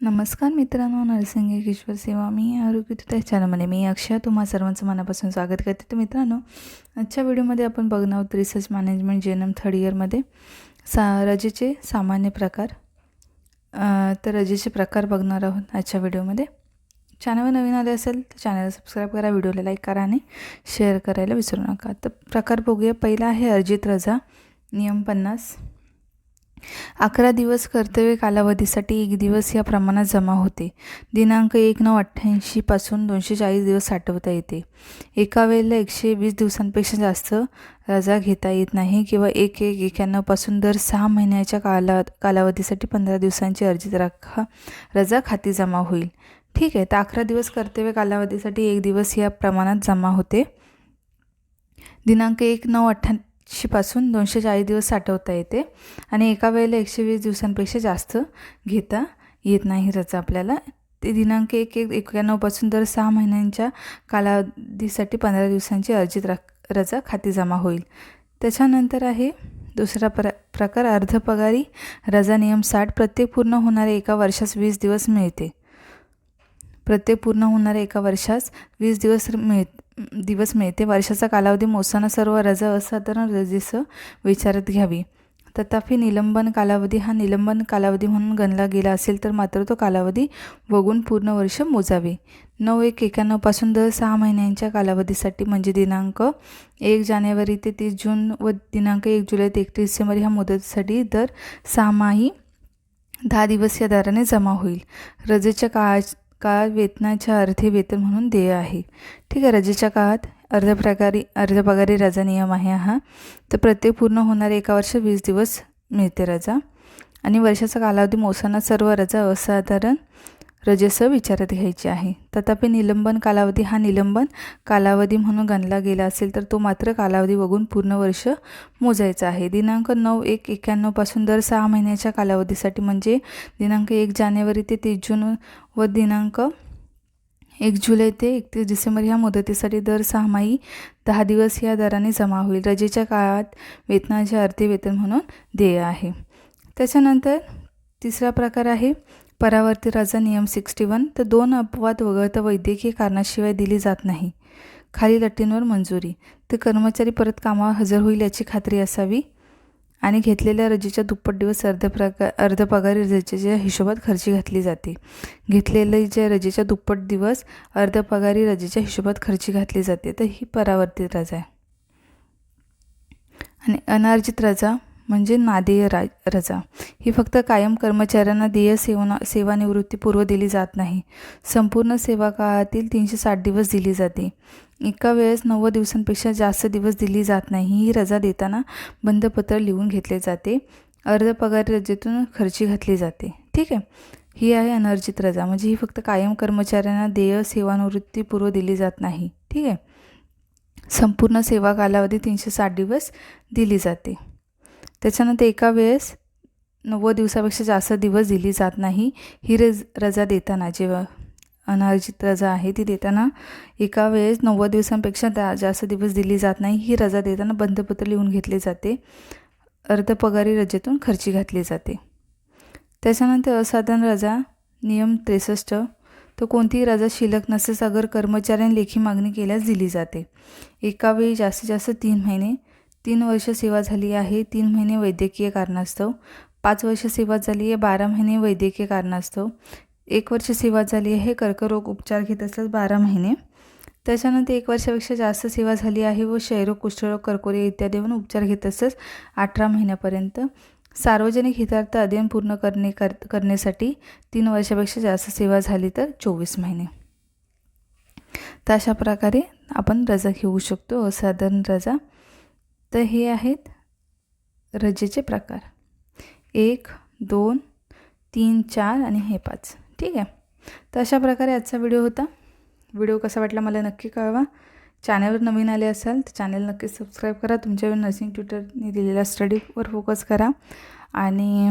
नमस्कार मित्रांनो नरसिंग किशोर सेवा. मी आरोग्य त्या चॅनलमध्ये मी अक्षय. तुम्हा सर्वांचं मनापासून स्वागत करते. तर मित्रांनो आजच्या व्हिडिओमध्ये आपण बघणार आहोत रिसर्च मॅनेजमेंट जे एन एम थर्ड इयरमध्ये सा रजेचे सामान्य प्रकार. तर रजेचे प्रकार बघणार आहोत आजच्या व्हिडिओमध्ये. चॅनलवर नवीन आले असेल तर चॅनलला सबस्क्राईब करा व्हिडिओला लाईक करा आणि शेअर करायला विसरू नका. तर प्रकार बघूया. पहिला आहे अर्जित रजा नियम पन्नास. अकरा दिवस कर्तव्य कालावधीसाठी एक दिवस या प्रमाणात जमा होते. दिनांक एक नऊ अठ्ठ्याऐंशीपासून दोनशे चाळीस दिवस साठवता येते. एका वेळेला एकशे वीस दिवसांपेक्षा जास्त रजा घेता येत नाही किंवा एक एक एक्याण्णवपासून दर सहा महिन्याच्या काला कालावधीसाठी पंधरा दिवसांची अर्जित रखा रजा खाती जमा होईल. ठीक आहे तर अकरा दिवस कर्तव्य कालावधीसाठी एक दिवस या प्रमाणात जमा होते. दिनांक एक नऊ अठ्ठ्याऐंशीपासून दोनशे चाळीस दिवस साठवता येते. आणि एका वेळेला एकशे वीस दिवसांपेक्षा जास्त घेता येत नाही रजा आपल्याला. ते दिनांक एक एक एक्याण्णवपासून दर सहा महिन्यांच्या कालावधीसाठी पंधरा दिवसांची अर्जित रक रजा खाती जमा होईल. त्याच्यानंतर आहे दुसरा प्र प्रकार अर्धपगारी रजा नियम साठ. प्रत्येक पूर्ण होणाऱ्या एका वर्षास वीस दिवस मिळते. प्रत्येक पूर्ण होणाऱ्या एका वर्षास वीस दिवस मिळ दिवस मिळते. वर्षाचा कालावधी मोजताना सर्व रजा असाधारण रजेसं विचारात घ्यावी. तथापि निलंबन कालावधी हा निलंबन कालावधी म्हणून गणला गेला असेल तर मात्र तो कालावधी वगून पूर्ण वर्ष मोजावे. नऊ एक एक्याण्णवपासून दर सहा महिन्यांच्या कालावधीसाठी म्हणजे दिनांक एक जानेवारी ते तीस जून व दिनांक एक जुलै ते एकतीस डिसेंबर ह्या मुदतीसाठी दर सहामाही दहा दिवस या दराने जमा होईल. रजेच्या काळा काळात वेतनाच्या अर्धे वेतन म्हणून देय आहे. ठीक आहे रजेच्या काळात अर्धप्रकारी अर्धपगारी रजा नियम आहे हा. तर प्रत्येक पूर्ण होणारे एका वर्ष वीस दिवस मिळते रजा. आणि वर्षाचा कालावधी मोसांना सर्व रजा असाधारण रजस विचारात घ्यायची आहे. तथापि निलंबन कालावधी हा निलंबन कालावधी म्हणून गणला गेला असेल तर तो मात्र कालावधी बघून पूर्ण वर्ष मोजायचा आहे. दिनांक नऊ एक एक्याण्णवपासून दर सहा महिन्याच्या कालावधीसाठी म्हणजे दिनांक एक जानेवारी ते तीस जून व दिनांक एक जुलै ते एकतीस डिसेंबर ह्या मुदतीसाठी दर सहामाही दहा दिवस या दराने जमा होईल. रजेच्या काळात वेतनाचे अर्धे वेतन म्हणून देय आहे. त्याच्यानंतर तिसरा प्रकार आहे. परावर्ती रजा नियम सिक्स्टी वन तर दोन अपवाद वगळता वैद्यकीय कारणाशिवाय दिली जात नाही. खालील अटींवर मंजुरी. तर कर्मचारी परत कामावर हजर होईल याची खात्री असावी आणि घेतलेल्या रजेच्या दुप्पट दिवस अर्ध प्रका अर्धपगारी रजेच्या हिशोबात खर्ची घातली जाते. घेतलेले जे रजेच्या दुप्पट दिवस अर्धपगारी रजेच्या हिशोबात खर्ची घातली जाते तर ही परावर्तित रजा आहे. आणि अनार्जित रजा म्हणजे नादेय रा रजा. ही फक्त कायम कर्मचाऱ्यांना देय सेवना सेवानिवृत्तीपूर्व दिली जात नाही. संपूर्ण सेवा काळातील तीनशे साठ दिवस दिली जाते. एका वेळेस नव्वद दिवसांपेक्षा जास्त दिवस दिली जात नाही. ही रजा देताना बंधपत्र लिहून घेतले जाते. अर्धपगारी रजेतून खर्ची घातली जाते. ठीक आहे? ही आहे अनर्जित रजा. म्हणजे ही फक्त कायम कर्मचाऱ्यांना देय सेवानिवृत्तीपूर्व दिली जात नाही. ठीक आहे? संपूर्ण सेवा कालावधी तीनशे साठ दिवस दिली जाते. त्याच्यानंतर एका वेळेस नव्वद दिवसापेक्षा जास्त दिवस दिली जात नाही. ही रज रजा देताना जेव्हा अनार्जित रजा आहे ती देताना एका वेळेस नव्वद दिवसांपेक्षा दा जास्त दिवस दिली जात नाही. ही रजा देताना बंधपत्र लिहून घेतले जाते. अर्धपगारी रजेतून खर्ची घातली जाते. त्याच्यानंतर असाधारण रजा नियम त्रेसष्ट. तर कोणतीही रजा शिल्लक नसेल अगर कर्मचाऱ्यांनी लेखी मागणी केल्यास दिली जाते. एका वेळी जास्तीत जास्त तीन महिने तीन वर्ष सेवा झाली आहे तीन महिने वैद्यकीय कारणास्तव. पाच वर्ष सेवा झाली आहे बारा महिने वैद्यकीय कारणास्तव. एक वर्ष सेवा झाली आहे कर्करोग उपचार घेत असल्यास बारा महिने. त्याच्यानंतर एक वर्षापेक्षा जास्त सेवा झाली आहे व क्षयरोग कुष्ठरोग कर्कोरे इत्यादीवर उपचार घेत असल्यास अठरा महिन्यापर्यंत. सार्वजनिक हितार्थ अध्ययन पूर्ण करणे कर करण्यासाठी तीन वर्षापेक्षा जास्त सेवा झाली तर चोवीस महिने. तर अशा प्रकारे आपण रजा घेऊ शकतो असाधारण रजा. तर हे आहेत रजेचे प्रकार. एक दोन तीन चार आणि हे पाच. ठीक आहे? तर अशा प्रकारे आजचा व्हिडिओ होता. व्हिडिओ कसा वाटला मला नक्की कळवा. चॅनलवर नवीन आले असाल तर चॅनल नक्की सबस्क्राईब करा. तुमच्या नर्सिंग ट्युटरने दिलेल्या स्टडीवर फोकस करा आणि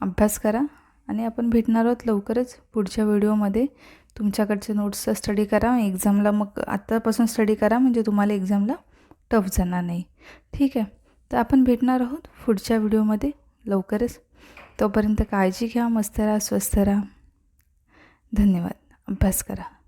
अभ्यास करा. आणि आपण भेटणार आहोत लवकरच पुढच्या व्हिडिओमध्ये. तुमच्याकडचे नोट्सचा स्टडी करा. एक्झामला मग आत्तापासून स्टडी करा. म्हणजे तुम्हाला एक्झामला टफ जाणार नाही. ठीक आहे. तर आपण भेटणार आहोत पुढच्या व्हिडिओमध्ये. लवकरच. तोपर्यंत काळजी घ्या मस्त राहा स्वस्थ राहा. धन्यवाद. अभ्यास करा.